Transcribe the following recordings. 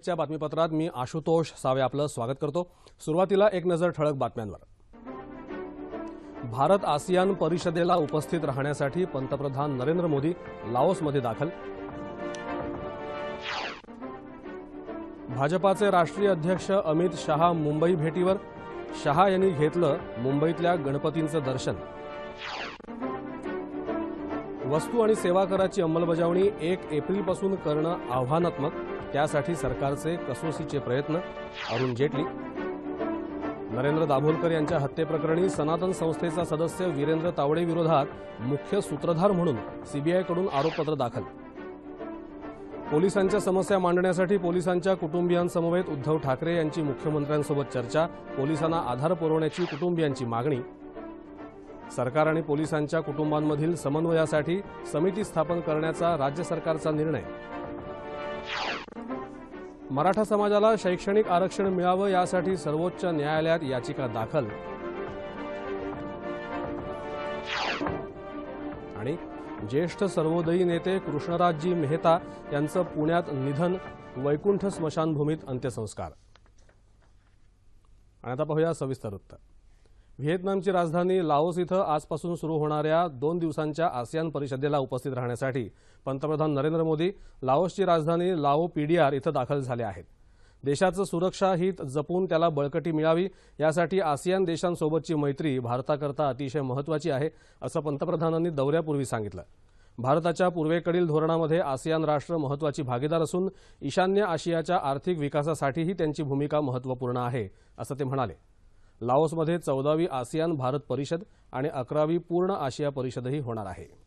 नमस्कार बातमीपत्रात मी आशुतोष सावे आपलं स्वागत करतो. सुरुवातीला एक नजर ठळक बातम्यांवर. भारत आसियान परिषदेला उपस्थित राहण्यासाठी पंतप्रधान नरेंद्र मोदी लाओसमध्ये दाखल. भाजपाचे राष्ट्रीय अध्यक्ष अमित शहा मुंबई भेटीवर. शहा यांनी घेतलं मुंबईतल्या गणपतींचं दर्शन. वस्तू आणि सेवा कराची अंमलबजावणी एक एप्रिलपासून करणं आव्हानात्मक. त्यासाठी सरकारचे कसोशीचे प्रयत्न. अरुण जेटली नरेंद्र दाभोलकर यांच्या हत्येप्रकरणी सनातन संस्थेचा सदस्य वीरेंद्र तावडे विरोधात मुख्य सूत्रधार म्हणून सीबीआयकडून आरोपपत्र दाखल. पोलिसांच्या समस्या मांडण्यासाठी पोलिसांच्या कुटुंबियांसमवेत उद्धव ठाकरे यांची मुख्यमंत्र्यांसोबत चर्चा पोलिसांना आधार पुरवण्याची कुटुंबियांची मागणी. सरकार आणि पोलिसांच्या कुटुंबांमधील समन्वयासाठी समिती स्थापन करण्याचा राज्य सरकारचा निर्णय. मराठा समाजाला शैक्षणिक आरक्षण मिळावं यासाठी सर्वोच्च न्यायालयात याचिका दाखल. आणि ज्येष्ठ सर्वोदयी नेते कृष्णराजजी मेहता यांचं पुण्यात निधन वैकुंठ स्मशानभूमीत अंत्यसंस्कार. आणि आता पाहूया सविस्तर वृत्त. व्हिएतनामची राजधानी लाओस इथं आजपासून सुरू होणाऱ्या दोन दिवसांच्या आसियान परिषदेला उपस्थित राहण्यासाठी पंतप्रधान नरेंद्र मोदी लाओसची राजधानी लाओ पीडीआर इथं दाखल झाले आहेत. देशाचं सुरक्षा हित जपून त्याला बळकटी मिळावी यासाठी आसियान देशांसोबतची मैत्री भारताकरता अतिशय महत्वाची आहे असं पंतप्रधानांनी दौऱ्यापूर्वी सांगितलं. भारताच्या पूर्वेकडील धोरणामध्ये आसियान राष्ट्र महत्वाची भागीदार असून ईशान्य आशियाच्या आर्थिक विकासासाठीही त्यांची भूमिका महत्त्वपूर्ण आहे असं ते म्हणाले. लाओसमध्ये चौदावी आसियान भारत परिषद आणि अकरावी पूर्ण आशिया परिषदही होणार आहे.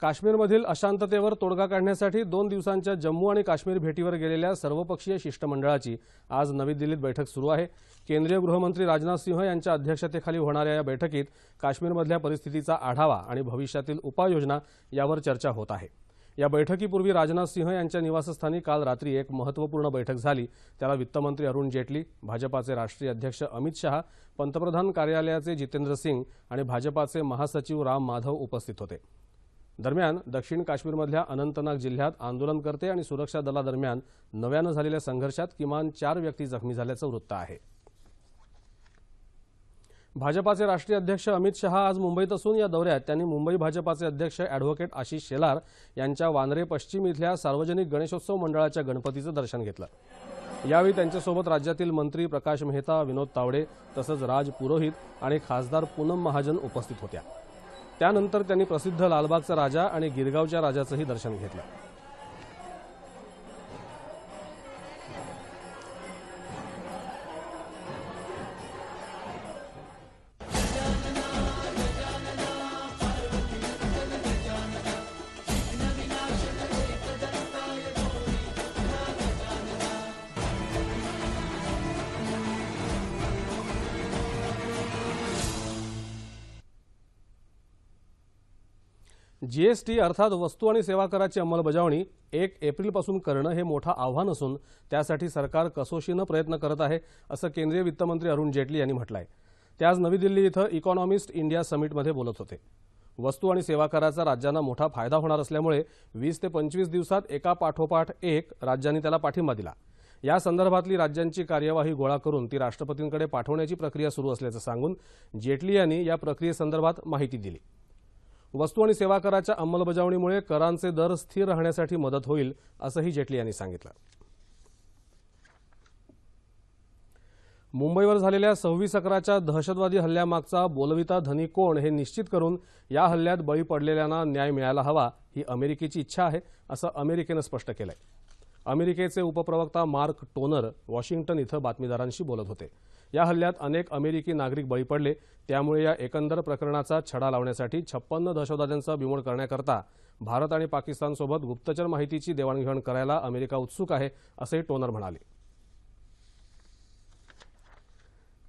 काश्मीरमधील अशांततेवर तोडगा काढण्यासाठी दोन दिवसांच्या जम्मू आणि काश्मीर भेटीवर गेलेल्या सर्वपक्षीय शिष्टमंडळाची आज नवी दिल्लीत बैठक सुरू आहे. केंद्रीय गृहमंत्री राजनाथ सिंह यांच्या अध्यक्षतेखाली होणाऱ्या या बैठकीत काश्मीरमधल्या परिस्थितीचा आढावा आणि भविष्यातील उपाययोजना यावर चर्चा होत आहे. या बैठकीपूर्वी राजनाथ सिंह यांच्या निवासस्थानी काल रात्री एक महत्त्वपूर्ण बैठक झाली. त्याला वित्तमंत्री अरुण जेटली भाजपाचे राष्ट्रीय अध्यक्ष अमित शहा पंतप्रधान कार्यालयाचे जितेंद्र सिंग आणि भाजपाचे महासचिव राम माधव उपस्थित होते. दरम्यान दक्षिण काश्मीरमधल्या अनंतनाग जिल्ह्यात आंदोलनकर्ते आणि सुरक्षा दलादरम्यान नव्यानं झालेल्या संघर्षात किमान चार व्यक्ती जखमी झाल्याचं वृत्त आहे. भाजपाचे राष्ट्रीय अध्यक्ष अमित शहा आज मुंबईत असून या दौऱ्यात त्यांनी मुंबई भाजपाचे अध्यक्ष अॅडव्होकेट आशिष शेलार यांच्या वांद्रे पश्चिम इथल्या सार्वजनिक गणेशोत्सव मंडळाच्या गणपतीचं दर्शन घेतलं. यावेळी त्यांच्यासोबत राज्यातील मंत्री प्रकाश मेहता विनोद तावडे तसंच राज पुरोहित आणि खासदार पूनम महाजन उपस्थित होत्या. त्यानंतर त्यांनी प्रसिद्ध लालबागचा राजा आणि गिरगावच्या राजाचंही दर्शन घेतलं. जीएसटी अर्थात वस्तू आणि सेवा कराची अंमलबजावणी एक एप्रिलपासून करणं हे मोठं आव्हान असून त्यासाठी सरकार कसोशीनं प्रयत्न करत आहे असं केंद्रीय वित्तमंत्री अरुण जेटली यांनी म्हटलं आहे ते आज नवी दिल्ली इथं इकॉनॉमिस्ट इंडिया समिटमध्ये बोलत होते. वस्तू आणि सेवा कराचा राज्यांना मोठा फायदा होणार असल्यामुळे वीस ते पंचवीस दिवसात एका पाठोपाठ एक राज्यांनी त्याला पाठिंबा दिला. या संदर्भातली राज्यांची कार्यवाही गोळा करून ती राष्ट्रपतींकडे पाठवण्याची प्रक्रिया सुरू असल्याचं सांगून जेटली यांनी या प्रक्रियेसंदर्भात माहिती दिली. वस्तू आणि सेवा कराच्या अंमलबजावणीमुळे करांचे दर स्थिर राहण्यासाठी मदत होईल असंही जेटली यांनी सांगितलं. मुंबईवर झालेल्या सव्वीस अकराच्या दहशतवादी हल्ल्यामागचा बोलविता धनी कोण हे निश्चित करून या हल्ल्यात बळी पडलेल्यांना न्याय मिळायला हवा ही अमेरिकेची इच्छा आहे असं अमेरिकेनं स्पष्ट केलंय. अमेरिकेचे उपप्रवक्ता मार्क टोनर वॉशिंग्टन इथं बातमीदारांशी बोलत होते. या हल्ल्यात अनेक अमेरिकी नागरिक बळी पडले. त्यामुळे या एकंदर प्रकरणाचा छडा लावण्यासाठी छप्पन्न दहशतवाद्यांचा बिमोड करण्याकरता भारत आणि पाकिस्तानसोबत गुप्तचर माहितीची देवाणघेवाण करायला अमेरिका उत्सुक आहे असंही टोनर म्हणाले.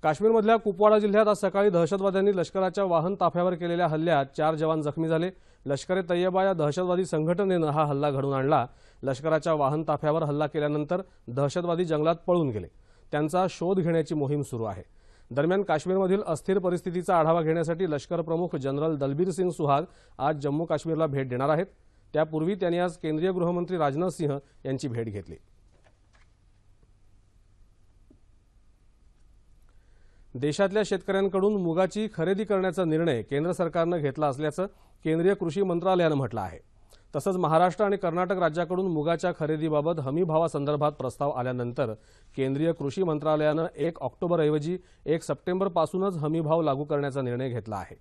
काश्मीरमधल्या कुपवाडा जिल्ह्यात आज सकाळी दहशतवाद्यांनी लष्कराच्या वाहन ताफ्यावर केलेल्या हल्ल्यात चार जवान जखमी झाले. लष्कर ए तय्यबा या दहशतवादी संघटनेनं हा हल्ला घडवून आणला. लष्कराच्या वाहन ताफ्यावर हल्ला केल्यानंतर दहशतवादी जंगलात पळून गेले. त्यांचा शोध घेण्याची मोहीम सुरू आहे. दरम्यान काश्मीरमधील अस्थिर परिस्थितीचा आढावा घेण्यासाठी लष्कर प्रमुख जनरल दलबीर सिंग सुहाग आज जम्मू काश्मीरला भेट देणार आहेत. त्यापूर्वी त्यांनी आज केंद्रीय गृहमंत्री राजनाथ सिंह यांची भेट घेतली. देशातल्या शेतकऱ्यांकडून मुगाची खरेदी करण्याचा निर्णय केंद्र सरकारनं घेतला असल्याचं केंद्रीय कृषी मंत्रालयानं म्हटलं आहे. तसंच महाराष्ट्र आणि कर्नाटक राज्याकडून मुगाच्या खरेदीबाबत हमीभावासंदर्भात प्रस्ताव आल्यानंतर केंद्रीय कृषी मंत्रालयानं एक ऑक्टोबरऐवजी एक सप्टेंबरपासूनच हमीभाव लागू करण्याचा निर्णय घेतला आहे.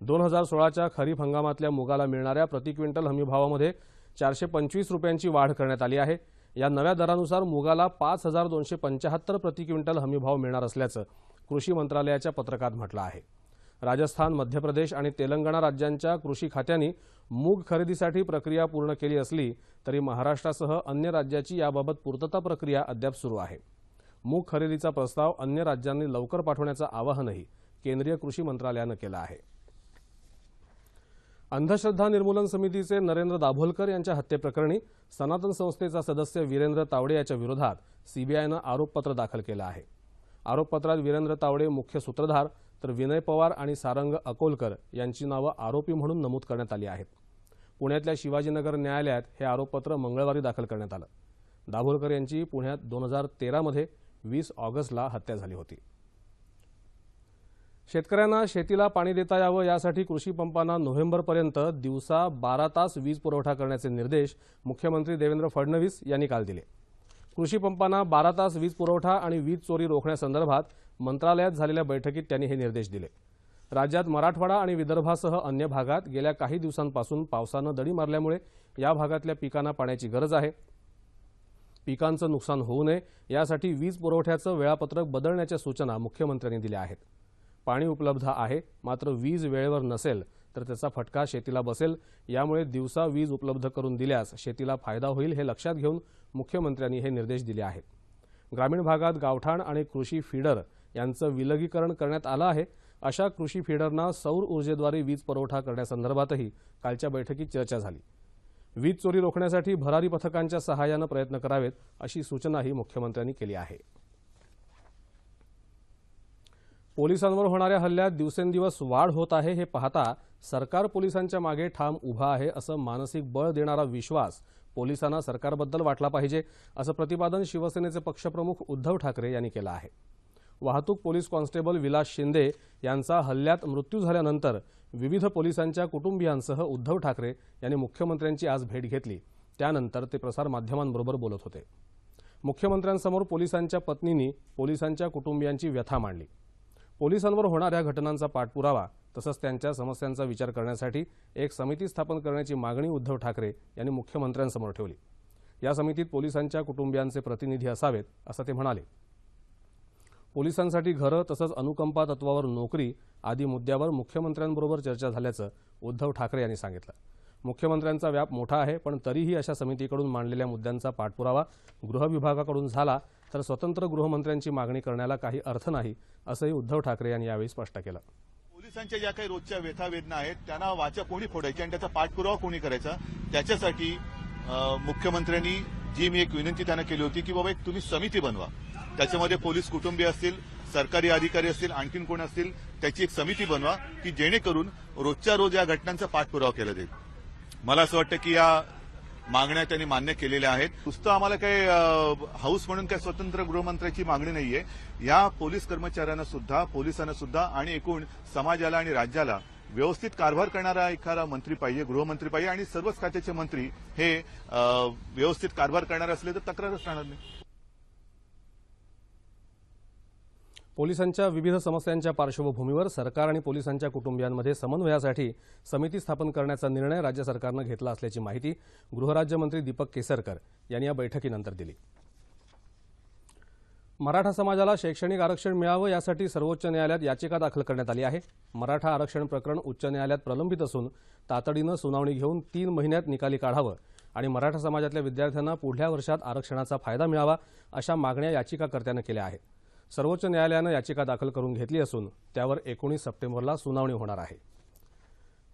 दोन हजार सोळाच्या खरीप हंगामातल्या मुगाला मिळणाऱ्या प्रति क्विंटल हमीभावामध्ये चारशे पंचवीस रुपयांची वाढ करण्यात आली आहे. या नव्या दरानुसार मुगाला पाच हजार दोनशे पंचाहत्तर प्रति क्विंटल हमीभाव मिळणार असल्याचं कृषी मंत्रालयाच्या पत्रकात म्हटलं आहे. राजस्थान मध्य प्रदेश आणि तेलंगणा राज्यांच्या कृषी खात्यांनी मूग खरेदीसाठी प्रक्रिया पूर्ण केली असली तरी महाराष्ट्रासह अन्य राज्याची याबाबत पूर्तता प्रक्रिया अद्याप सुरू आहे. मूग खरेदीचा प्रस्ताव अन्य राज्यांनी लवकर पाठवण्याचं आवाहनही केंद्रीय कृषी मंत्रालयानं केलं आहे. अंधश्रद्धा निर्मूलन समितीचे नरेंद्र दाभोलकर यांच्या हत्येप्रकरणी सनातन संस्थेचा सदस्य वीरेंद्र तावडे याच्या विरोधात सीबीआयनं आरोपपत्र दाखल केलं आहे. आरोपपत्रात वीरेंद्र तावडे मुख्य सूत्रधार तर विनय पवार आणि सारंग अकोलकर यांची नावं आरोपी म्हणून नमूद करण्यात आली आहेत. पुण्यातल्या शिवाजीनगर न्यायालयात हे आरोपपत्र मंगळवारी दाखल करण्यात आलं. दाभोलकर यांची पुण्यात दोन हजार तेरामध्ये वीस ऑगस्टला हत्या झाली होती. शेतकऱ्यांना शेतीला पाणी देता यावं यासाठी कृषी पंपांना नोव्हेंबरपर्यंत दिवसा बारा तास वीज पुरवठा करण्याचे निर्देश मुख्यमंत्री देवेंद्र फडणवीस यांनी काल दिले. कृषी पंपांना बारा तास वीज पुरवठा आणि वीज चोरी रोखण्यासंदर्भात मंत्रालयात झालेल्या बैठकीत त्यांनी हे निर्देश दिले. राज्यात मराठवाडा आणि विदर्भासह अन्य भागात गेल्या काही दिवसांपासून पावसानं दडी मारल्यामुळे या भागातल्या पिकांना पाण्याची गरज आहे. पिकांचं नुकसान होऊ नये यासाठी वीज पुरवठ्याचं वेळापत्रक बदलण्याच्या सूचना मुख्यमंत्र्यांनी दिल्या आहेत. पाणी उपलब्ध आहे मात्र वीज वेळेवर नसेल तर त्याचा फटका शेतीला बसेल यामुळे दिवसा वीज उपलब्ध करून दिल्यास शेतीला फायदा होईल हे लक्षात घेऊन मुख्यमंत्र्यांनी हे निर्देश दिले आहेत. ग्रामीण भागात गावठाण आणि कृषी फीडर यांचं विलगीकरण करण्यात आलं आहे. अशा कृषी फीडरना सौर ऊर्जेद्वारे वीज पुरवठा करण्यासंदर्भातही कालच्या बैठकीत चर्चा झाली. वीज चोरी रोखण्यासाठी भरारी पथकांच्या सहाय्यानं प्रयत्न करावेत अशी सूचनाही मुख्यमंत्र्यांनी केली आहे. पोलिसांवर होणाऱ्या हल्ल्यात दिवसेंदिवस वाढ होत आहे हे पाहता सरकार पोलिसांच्या मागे ठाम उभा आहे असं मानसिक बळ देणारा विश्वास पोलिसांना सरकारबद्दल वाटला पाहिजे असं प्रतिपादन शिवसेनेचे पक्षप्रमुख उद्धव ठाकरे यांनी केलं आहे. वाहतूक पोलीस कॉन्स्टेबल विलास शिंदे यांचा हल्ल्यात मृत्यू झाल्यानंतर विविध पोलिसांच्या कुटुंबियांसह उद्धव ठाकरे यांनी मुख्यमंत्र्यांची आज भेट घेतली. त्यानंतर ते प्रसारमाध्यमांबरोबर बोलत होते. मुख्यमंत्र्यांसमोर पोलिसांच्या पत्नींनी पोलिसांच्या कुटुंबियांची व्यथा मांडली. पोलिसांवर होणाऱ्या घटनांचा पाठपुरावा तसंच त्यांच्या समस्यांचा विचार करण्यासाठी एक समिती स्थापन करण्याची मागणी उद्धव ठाकरे यांनी मुख्यमंत्र्यांसमोर ठेवली. या समितीत पोलिसांच्या कुटुंबियांचे प्रतिनिधी असावेत असं ते म्हणाले. पोलिसांसाठी घरं तसंच अनुकंपा तत्वावर नोकरी आदी मुद्द्यावर मुख्यमंत्र्यांबरोबर चर्चा झाल्याचं उद्धव ठाकरे यांनी सांगितलं. मुख्यमंत्र्यांचा व्याप मोठा आहे पण तरीही अशा समितीकडून मांडलेल्या मुद्द्यांचा पाठपुरावा गृहविभागाकडून झाला तर स्वतंत्र गृहमंत्र्यांची मागणी करण्याला काही अर्थ नाही असंही उद्धव ठाकरे यांनी यावेळी स्पष्ट केलं. पोलिसांच्या ज्या काही रोजच्या व्यथावेदना आहेत त्यांना वाचा कोणी फोडायची आणि त्याचा पाठपुरावा कोणी करायचा त्याच्यासाठी मुख्यमंत्र्यांनी जी मी एक विनंती त्यांना केली होती की बाबा एक तुम्ही समिती बनवा. त्याच्यामध्ये पोलीस कुटुंबीय असतील सरकारी अधिकारी असतील आणखीन कोण असतील त्याची एक समिती बनवा की जेणेकरून रोजच्या रोज या घटनांचा पाठपुरावा केला जाईल. मला असं वाटतं की या मागण्या त्यांनी मान्य केलेल्या आहेत. नुसतं आम्हाला काही हाऊस म्हणून काही स्वतंत्र गृहमंत्र्याची मागणी नाहीये. या पोलीस कर्मचाऱ्यांना सुद्धा पोलिसांना सुद्धा आणि एकूण समाजाला आणि राज्याला व्यवस्थित कारभार करणारा एखादा मंत्री पाहिजे गृहमंत्री पाहिजे आणि सर्वच खात्याचे मंत्री हे व्यवस्थित कारभार करणारे असले तर तक्रारच राहणार नाही. पोलिसांच्या विविध समस्यांच्या पार्श्वभूमीवर सरकार आणि पोलिसांच्या कुटुंबियांमध्ये समन्वयासाठी समिती स्थापन करण्याचा निर्णय राज्य सरकारनं घेतला असल्याची माहिती गृहराज्यमंत्री दीपक केसरकर यांनी या बैठकीनंतर दिली. मराठा समाजाला शैक्षणिक आरक्षण मिळावं यासाठी सर्वोच्च न्यायालयात याचिका दाखल करण्यात आली आहे. मराठा आरक्षण प्रकरण उच्च न्यायालयात प्रलंबित असून तातडीनं सुनावणी घेऊन तीन महिन्यात निकाली काढावं आणि मराठा समाजातल्या विद्यार्थ्यांना पुढल्या वर्षात आरक्षणाचा फायदा मिळावा अशा मागण्या याचिकाकर्त्यानं केल्या आहेत. सर्वोच्च न्यायालयानं याचिका दाखल करून घेतली असून त्यावर एकोणीस सप्टेंबरला सुनावणी होणार आहे.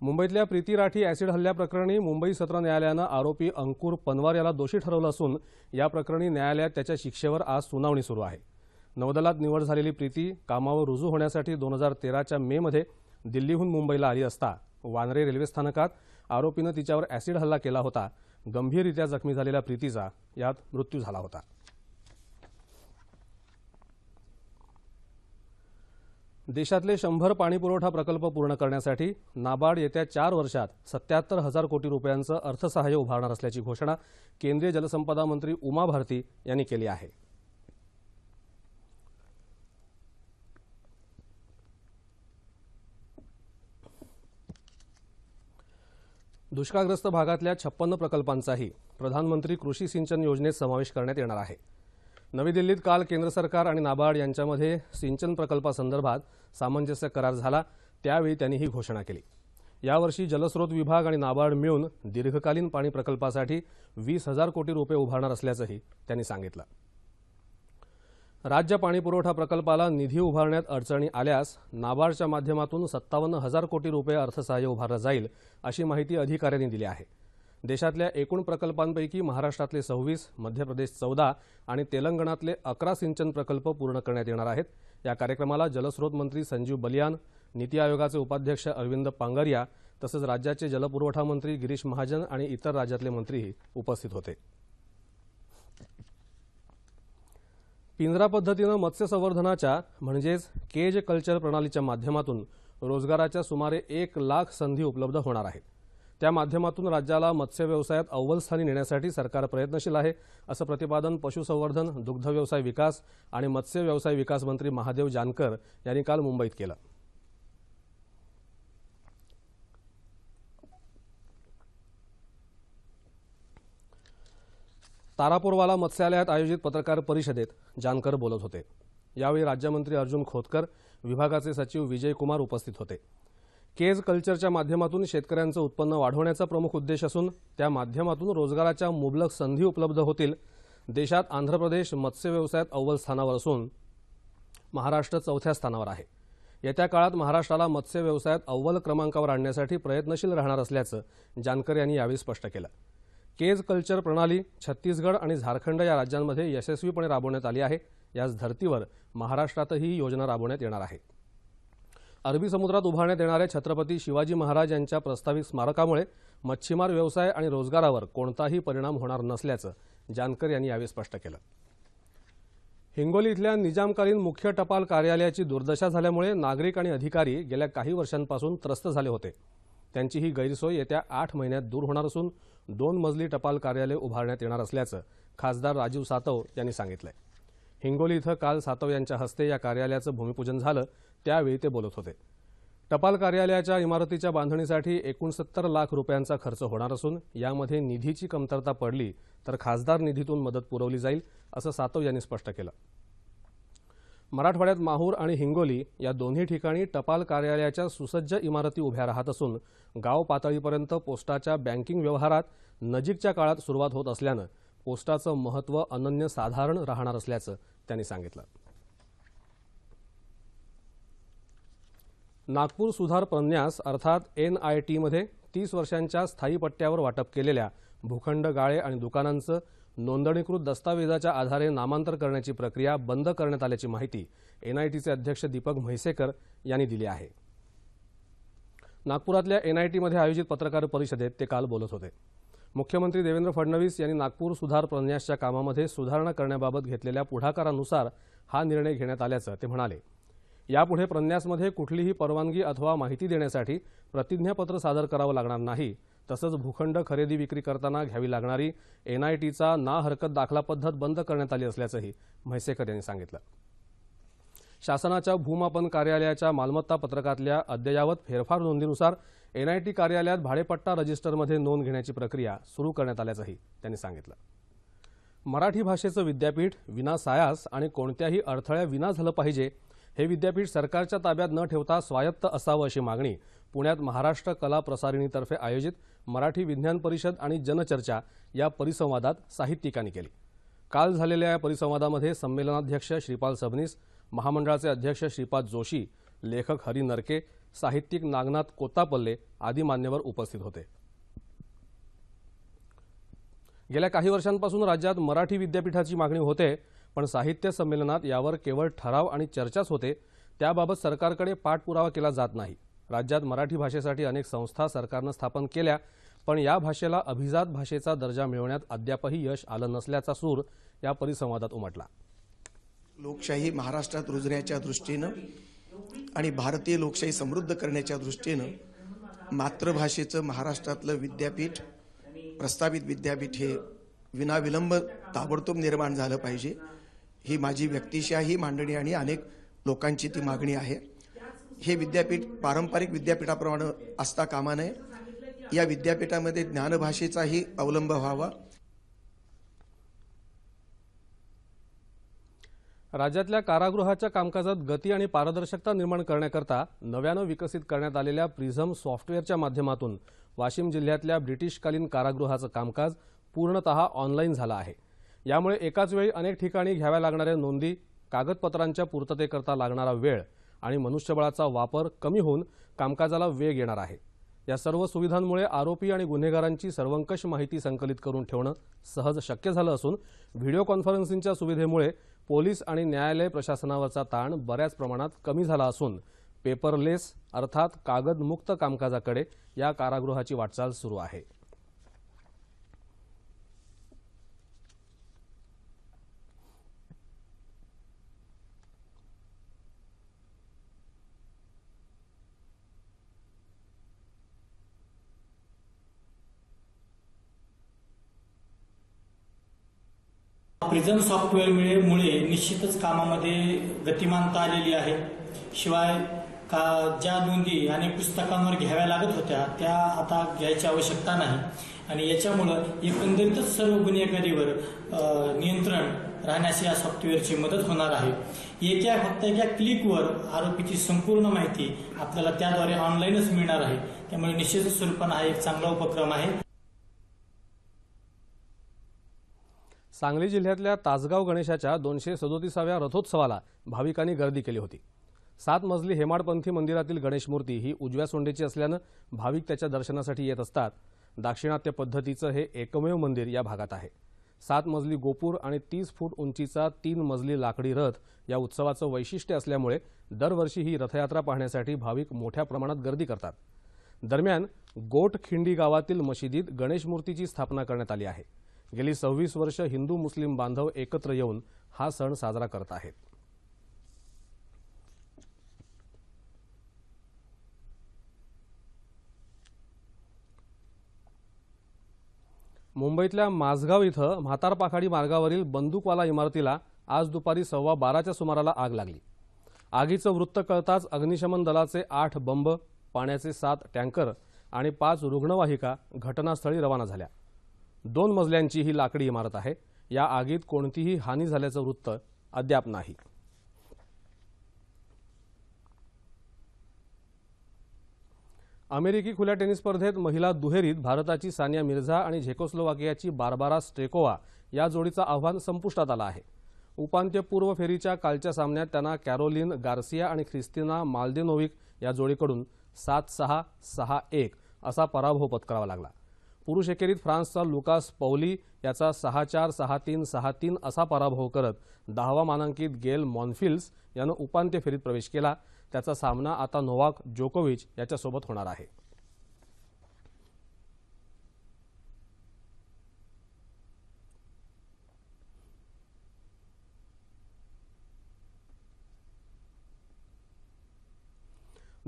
मुंबईतल्या प्रीती राठी अॅसिड हल्ल्याप्रकरणी मुंबई सत्र न्यायालयानं आरोपी अंकुर पनवार याला दोषी ठरवलं असून या प्रकरणी न्यायालयात त्याच्या शिक्षेवर आज सुनावणी सुरू आहे. नौदलात निवड झालेली प्रीती कामावर रुजू होण्यासाठी दोन हजार तेराच्या मेमध्ये दिल्लीहून मुंबईला आली असता वानरे रेल्वे स्थानकात आरोपीनं तिच्यावर ॲसिड हल्ला केला होता. गंभीररित्या जखमी झालेल्या प्रीतीचा यात मृत्यू झाला होता. देशातले शंभर पाणीपुरवठा प्रकल्प पूर्ण करण्यासाठी नाबार्ड येत्या चार वर्षात सत्याहत्तर हजार कोटी रुपयांचं अर्थसहाय्य उभारणार असल्याची घोषणा केंद्रीय जलसंपदा मंत्री उमा भारती यांनी केली आहे. दुष्काळग्रस्त भागातल्या छप्पन्न प्रकल्पांचाही प्रधानमंत्री कृषी सिंचन योजनेत समावेश करण्यात येणार आहे. नवी दिल्लीत काल केंद्र सरकार आणि नाबार्ड यांच्यामध्ये सिंचन प्रकल्पासंदर्भात सामंजस्य करार झाला त्यावेळी त्यांनी ही घोषणा केली. यावर्षी जलस्रोत विभाग आणि नाबार्ड मिळून दीर्घकालीन पाणी प्रकल्पासाठी वीस हजार कोटी रुपये उभारणार असल्याचंही त्यांनी सांगितलं. राज्य पाणीपुरवठा प्रकल्पाला निधी उभारण्यात अडचणी आल्यास नाबार्डच्या माध्यमातून सत्तावन्न हजार कोटी रुपये अर्थसहाय्य उभारलं जाईल अशी माहिती अधिकाऱ्यांनी दिली आहे. देशातल्या एकूण प्रकल्पांपैकी महाराष्ट्रातले सव्वीस मध्य प्रदेश चौदा आणि तेलंगणातले अकरा सिंचन प्रकल्प पूर्ण करण्यात येणार आहेत. या कार्यक्रमाला जलस्रोत मंत्री संजीव बलियान नीती आयोगाचे उपाध्यक्ष अरविंद पांगरिया तसंच राज्याचे जलपुरवठा मंत्री गिरीश महाजन आणि इतर राज्यातले मंत्रीही उपस्थित होते. पिंजरा पद्धतीनं मत्स्य संवर्धनाच्या म्हणजेच केज कल्चर प्रणालीच्या माध्यमातून रोजगाराच्या सुमारे एक लाख संधी उपलब्ध होणार आहेत. त्या माध्यमातून राज्याला मत्स्य व्यवसायात अव्वल स्थानी नेण्यासाठी सरकार प्रयत्नशील आहे असं प्रतिपादन पशुसंवर्धन दुग्धव्यवसाय विकास आणि मत्स्य व्यवसाय विकास मंत्री महादेव जानकर यांनी काल मुंबईत केलं. तारापूरवाला मत्स्यालयात आयोजित पत्रकार परिषदेत जानकर बोलत होते. यावेळी राज्यमंत्री अर्जुन खोतकर विभागाचे सचिव विजय कुमार उपस्थित होते. केज कल्चरच्या माध्यमातून शेतकऱ्यांचं उत्पन्न वाढवण्याचा प्रमुख उद्देश असून त्या माध्यमातून रोजगाराच्या मुबलक संधी उपलब्ध होतील. देशात आंध्र प्रदेश मत्स्य व्यवसायात अव्वल स्थानावर असून महाराष्ट्र चौथ्या स्थानावर आहे. येत्या काळात महाराष्ट्राला मत्स्य व्यवसायात अव्वल क्रमांकावर आणण्यासाठी प्रयत्नशील राहणार असल्याचं जानकर यांनी यावेळी स्पष्ट केलं. केज कल्चर प्रणाली छत्तीसगड आणि झारखंड या राज्यांमध्ये यशस्वीपणे राबवण्यात आली आहे. याच धर्तीवर महाराष्ट्रातही ही योजना राबवण्यात येणार आहे. अरबी समुद्रात उभारण्यात येणाऱ्या छत्रपती शिवाजी महाराज यांच्या प्रस्तावित स्मारकामुळे मच्छीमार व्यवसाय आणि रोजगारावर कोणताही परिणाम होणार नसल्याचं जानकर यांनी यावेळी स्पष्ट केलं. हिंगोली इथल्या निजामकालीन मुख्य टपाल कार्यालयाची दुर्दशा झाल्यामुळे नागरिक आणि अधिकारी गेल्या काही वर्षांपासून त्रस्त झाले होते. त्यांची ही गैरसोय येत्या आठ महिन्यात दूर होणार असून दोन मजली टपाल कार्यालय उभारण्यात येणार असल्याचं खासदार राजीव सातव यांनी सांगितलं हिंगोली इथं काल सातव यांच्या हस्ते या कार्यालयाचं भूमिपूजन झालं. त्यावेळी ते बोलत होते. टपाल कार्यालयाच्या इमारतीच्या बांधणीसाठी एकोणसत्तर लाख रुपयांचा खर्च होणार असून यामध्ये निधीची कमतरता पडली तर खासदार निधीतून मदत पुरवली जाईल असं सातव यांनी स्पष्ट केलं. मराठवाड्यात माहूर आणि हिंगोली या दोन्ही ठिकाणी टपाल कार्यालयाच्या सुसज्ज इमारती उभ्या राहत असून गाव पातळीपर्यंत पोस्टाच्या बँकिंग व्यवहारात नजीकच्या काळात सुरुवात होत असल्यानं पोस्टाचं महत्त्व अनन्यसाधारण राहणार असल्याचं त्यांनी सांगितलं. नागपूर सुधार प्रन्यास अर्थात एन आय टीमध्ये तीस वर्षांच्या स्थायी पट्ट्यावर वाटप केलेल्या भूखंड गाळे आणि दुकानांचं नोंदणीकृत दस्तावेजाच्या आधारे नामांतर करण्याची प्रक्रिया बंद करण्यात आल्याची माहिती एनआयटीचे अध्यक्ष दीपक म्हैसेकर यांनी दिली आहे. नागपुरातल्या एनआयटीमध्ये आयोजित पत्रकार परिषदेत ते काल बोलत होते. मुख्यमंत्री देवेंद्र फडणवीस यांनी नागपूर सुधार प्रन्यासच्या कामामध्ये सुधारणा करण्याबाबत घेतलेल्या पुढाकारानुसार हा निर्णय घेण्यात आल्याचं ते म्हणाले. यापुढे प्रन्यासमध्ये कुठलीही परवानगी अथवा माहिती देण्यासाठी प्रतिज्ञापत्र सादर करावं लागणार नाही. तसंच भूखंड खरेदी विक्री करताना घ्यावी लागणारी एनआयटीचा ना हरकत दाखला पद्धत बंद करण्यात आली असल्याचंही म्हैसेकर यांनी सांगितलं. शासनाच्या भूमापन कार्यालयाच्या मालमत्ता पत्रकातल्या अद्ययावत फेरफार नोंदीनुसार एनआयटी कार्यालयात भाडेपट्टा रजिस्टरमध्ये नोंद घेण्याची प्रक्रिया सुरू करण्यात आल्याचंही त्यांनी सांगितलं. मराठी भाषेचं विद्यापीठ विना सायास आणि कोणत्याही अडथळ्याविना झालं पाहिजे हे विद्यापीठ सरकारच्या ताब्यात न ठेवता स्वायत्त असावं अशी मागणी पुण्यात महाराष्ट्र कला प्रसारिणीतर्फे आयोजित मराठी विज्ञान परिषद आणि जनचर्चा या परिसंवादात साहित्यिकांनी केली. काल झालेल्या या परिसंवादामध्ये संमेलनाध्यक्ष श्रीपाल सबनीस महामंडळाचे अध्यक्ष श्रीपाद जोशी लेखक हरी नरके साहित्यिक नागनाथ कोतापल्ले आदी मान्यवर उपस्थित होते. गेल्या काही वर्षांपासून राज्यात मराठी विद्यापीठाची मागणी होते पण साहित्य संमेलनात यावर केवळ ठराव आणि चर्चाच होते त्याबाबत सरकारकडे पाठपुरावा केला जात नाही. राज्यात मराठी भाषेसाठी अनेक संस्था सरकारनं स्थापन केल्या पण या भाषेला अभिजात भाषेचा दर्जा मिळवण्यात अद्यापही यश आलं नसल्याचा सूर या परिसंवादात उमटला. लोकशाही महाराष्ट्रात रुजण्याच्या दृष्टीनं आणि भारतीय लोकशाही समृद्ध करण्याच्या दृष्टीनं मातृभाषेचं महाराष्ट्रातलं विद्यापीठ प्रस्तावित विद्यापीठ हे विनाविलंब ताबडतोब निर्माण झालं पाहिजे. ही माझी व्यक्तिशाही मांडणी आणि अनेक लोकांची ती मागणी आहे. हे विद्यापीठ पारंपरिक विद्यापीठाप्रमाणे असता कामा नये. या विद्यापीठामध्ये ज्ञानभाषेचाही अवलंब व्हावा. राज्यातल्या कारागृहाच्या कामकाजात गती आणि पारदर्शकता निर्माण करण्याकरता नव्यानं विकसित करण्यात आलेल्या प्रिझम सॉफ्टवेअरच्या माध्यमातून वाशिम जिल्ह्यातल्या ब्रिटिशकालीन कारागृहाचं कामकाज पूर्णतः ऑनलाईन झालं आहे. यामुळे एकाच वेळी अनेक ठिकाणी घ्याव्या लागणाऱ्या नोंदी कागदपत्रांच्या पूर्ततेकरता लागणारा वेळ आणि मनुष्यबळाचा वापर कमी होऊन कामकाजाला वेग येणार आहे. या सर्व सुविधांमुळे आरोपी आणि गुन्हेगारांची सर्वंकष माहिती संकलित करून ठेवणं सहज शक्य झालं असून व्हिडिओ कॉन्फरन्सिंगच्या सुविधेमुळे पोलीस आणि न्यायालय प्रशासनावरचा ताण बऱ्याच प्रमाणात कमी झाला असून पेपरलेस अर्थात कागदमुक्त कामकाजाकडे या कारागृहाची वाटचाल सुरू आहे. प्रिझम सॉफ्टवेअरमुळे निश्चितच कामामध्ये गतिमानता आलेली आहे. शिवाय का ज्या नोंदी आणि पुस्तकांवर घ्याव्या लागत होत्या त्या आता घ्यायची आवश्यकता नाही. आणि याच्यामुळं एकंदरीतच सर्व गुन्हेगारीवर नियंत्रण राहण्यास या सॉफ्टवेअरची मदत होणार आहे. एका फक्त एका क्लिकवर आरोपीची संपूर्ण माहिती आपल्याला त्याद्वारे ऑनलाईनच मिळणार आहे. त्यामुळे निश्चितच स्वरूपानं हा एक चांगला उपक्रम आहे. सांगली जिल्ह्यातल्या तासगाव गणेशाच्या दोनशे सदोतीसाव्या रथोत्सवाला भाविकांनी गर्दी केली होती. सात मजली हेमाडपंथी मंदिरातील गणेश मूर्ती ही उजव्या सोंडेची असल्यानं भाविक त्याच्या दर्शनासाठी येत असतात. दाक्षिणात्य पद्धतीचं हे एकमेव मंदिर या भागात आहे. सात मजली गोपूर आणि तीस फूट उंचीचा तीन मजली लाकडी रथ या उत्सवाचं वैशिष्ट्य असल्यामुळे दरवर्षी ही रथयात्रा पाहण्यासाठी भाविक मोठ्या प्रमाणात गर्दी करतात. दरम्यान गोटखिंडी गावातील मशिदीत गणेश मूर्तीची स्थापना करण्यात आली आहे. गेली सव्वीस वर्ष हिंदू मुस्लिम बांधव एकत्र येऊन हा सण साजरा करत आहेत. मुंबईतल्या माझगाव इथं म्हातारपाखाडी मार्गावरील बंदूकवाला इमारतीला आज दुपारी सव्वा बाराच्या सुमाराला आग लागली. आगीचं वृत्त कळताच अग्निशमन दलाचे आठ बंब पाण्याचे सात टँकर आणि पाच रुग्णवाहिका घटनास्थळी रवाना झाल्या. दोन मजल्यांची ही लाकडी इमारत आहे. या आगीत कोणतीही हानी झाल्याचं वृत्त अद्याप नाही. अमेरिकी खुल्या टेनिस स्पर्धेत महिला दुहेरीत भारताची सानिया मिर्झा आणि झेकोस्लोवाकियाची बारबारा स्ट्रेकोवा या जोडीचं आव्हान संपुष्टात आलं आहे. उपांत्यपूर्व फेरीच्या कालच्या सामन्यात त्यांना कॅरोलिन गार्सिया आणि ख्रिस्तिना माल्देनोविक या जोडीकडून सात सहा सहा एक असा पराभव पत्करावा लागला. पुरुष एकेरीत फ्रान्सचा लुकास पौली याचा सहा चार सहा तीन सहा तीन असा पराभव करत दहावा मानांकित गेल मॉन्फिल्स यानं उपांत्य फेरीत प्रवेश केला. त्याचा सामना आता नोवाक जोकोविच याच्यासोबत होणार आहे.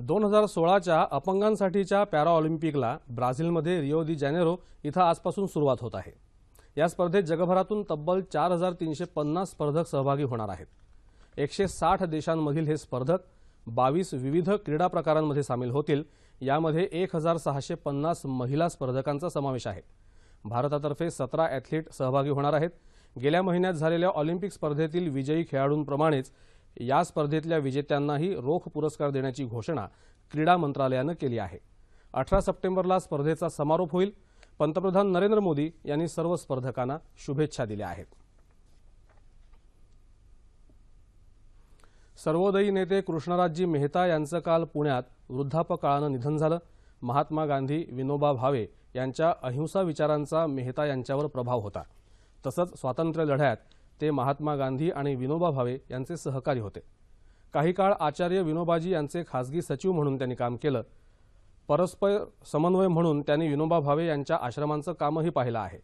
दोन हजार सोळाच्या अपंगांसाठीच्या पॅरा ऑलिम्पिकला ब्राझीलमध्ये रिओ दी जॅनेरो इथं आजपासून सुरुवात होत आहे. या स्पर्धेत जगभरातून तब्बल चार हजार तीनशे पन्नास स्पर्धक सहभागी होणार आहेत. एकशे साठ देशांमधील हे स्पर्धक बावीस विविध क्रीडा प्रकारांमध्ये सामील होतील. यामध्ये एक हजार सहाशे पन्नास महिला स्पर्धकांचा समावेश आहे. भारतातर्फे सतरा ॲथलीट सहभागी होणार आहेत. गेल्या महिन्यात झालेल्या ऑलिम्पिक स्पर्धेतील विजयी खेळाडूंप्रमाणेच या स्पर्धेतल्या विजेत्यांनाही रोख पुरस्कार देण्याची घोषणा क्रीडा मंत्रालयानं केली आहे. अठरा सप्टेंबरला स्पर्धेचा समारोप होईल. पंतप्रधान नरेंद्र मोदी यांनी सर्व स्पर्धकांना शुभेच्छा दिल्या आहेत. सर्वोदयी नेते कृष्णराजजी मेहता यांचं काल पुण्यात वृद्धापकाळानं निधन झालं. महात्मा गांधी विनोबा भावे यांच्या अहिंसा विचारांचा मेहता यांच्यावर प्रभाव होता. तसंच स्वातंत्र्य लढ्यात ते महात्मा गांधी आणि विनोबा भावे यांचे सहकारी होते. काही काळ आचार्य विनोबाजी यांचे खासगी सचिव म्हणून त्यांनी काम केलं. परस्पर समन्वय म्हणून त्यांनी विनोबा भावे यांच्या आश्रमांचं कामही पाहिलं आहे.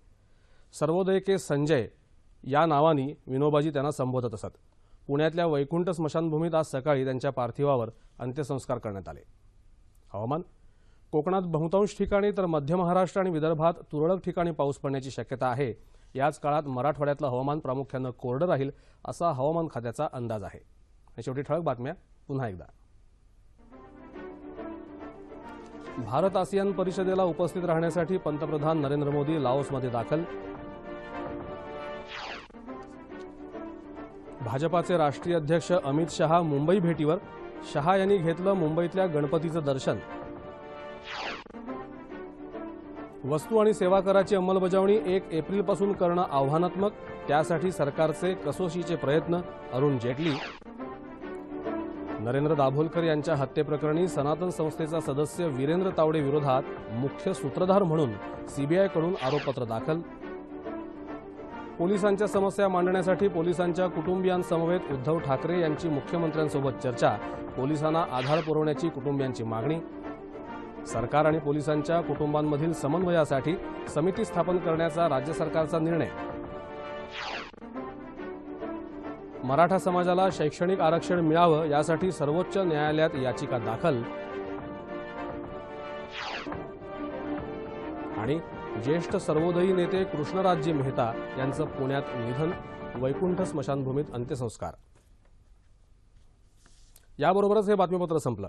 सर्वोदय के संजय या नावानी विनोबाजी त्यांना संबोधत असत. पुण्यातल्या वैकुंठ स्मशानभूमीत आज सकाळी त्यांच्या पार्थिवावर अंत्यसंस्कार करण्यात आले. हवामान कोकणात बहुतांश ठिकाणी तर मध्य महाराष्ट्र आणि विदर्भात तुरळक ठिकाणी पाऊस पडण्याची शक्यता आहे. याच काळात मराठवाड्यातलं हवामान प्रामुख्यानं कोरडं राहील असा हवामान खात्याचा अंदाज आहे. आणि शेवटी ठळक बातम्या पुन्हा एकदा. भारत आसियान परिषदेला उपस्थित राहण्यासाठी पंतप्रधान नरेंद्र मोदी लाओसमध्ये दाखल. भाजपाचे राष्ट्रीय अध्यक्ष अमित शहा मुंबई भेटीवर. शहा यांनी घेतलं मुंबईतल्या गणपतीचं दर्शन. वस्तू आणि सेवा कराची अंमलबजावणी एक एप्रिलपासून करणं आव्हानात्मक त्यासाठी सरकारचे कसोशीचे प्रयत्न अरुण जेटली. नरेंद्र दाभोलकर यांच्या हत्येप्रकरणी सनातन संस्थेचा सदस्य वीरेंद्र तावडे विरोधात मुख्य सूत्रधार म्हणून सीबीआयकडून आरोपपत्र दाखल. पोलिसांच्या समस्या मांडण्यासाठी पोलिसांच्या कुटुंबियांसमवेत उद्धव ठाकरे यांची मुख्यमंत्र्यांसोबत चर्चा पोलिसांना आधार पुरवण्याची कुटुंबियांची मागणी. सरकार आणि पोलिसांच्या कुटुंबांमधील समन्वयासाठी समिती स्थापन करण्याचा राज्य सरकारचा निर्णय. मराठा समाजाला शैक्षणिक आरक्षण मिळावं यासाठी सर्वोच्च न्यायालयात याचिका दाखल. आणि ज्येष्ठ सर्वोदयी नेते कृष्णराजजी मेहता यांचं पुण्यात निधन वैकुंठ स्मशानभूमीत अंत्यसंस्कार. याबरोबरच हे बातमीपत्र संपलं.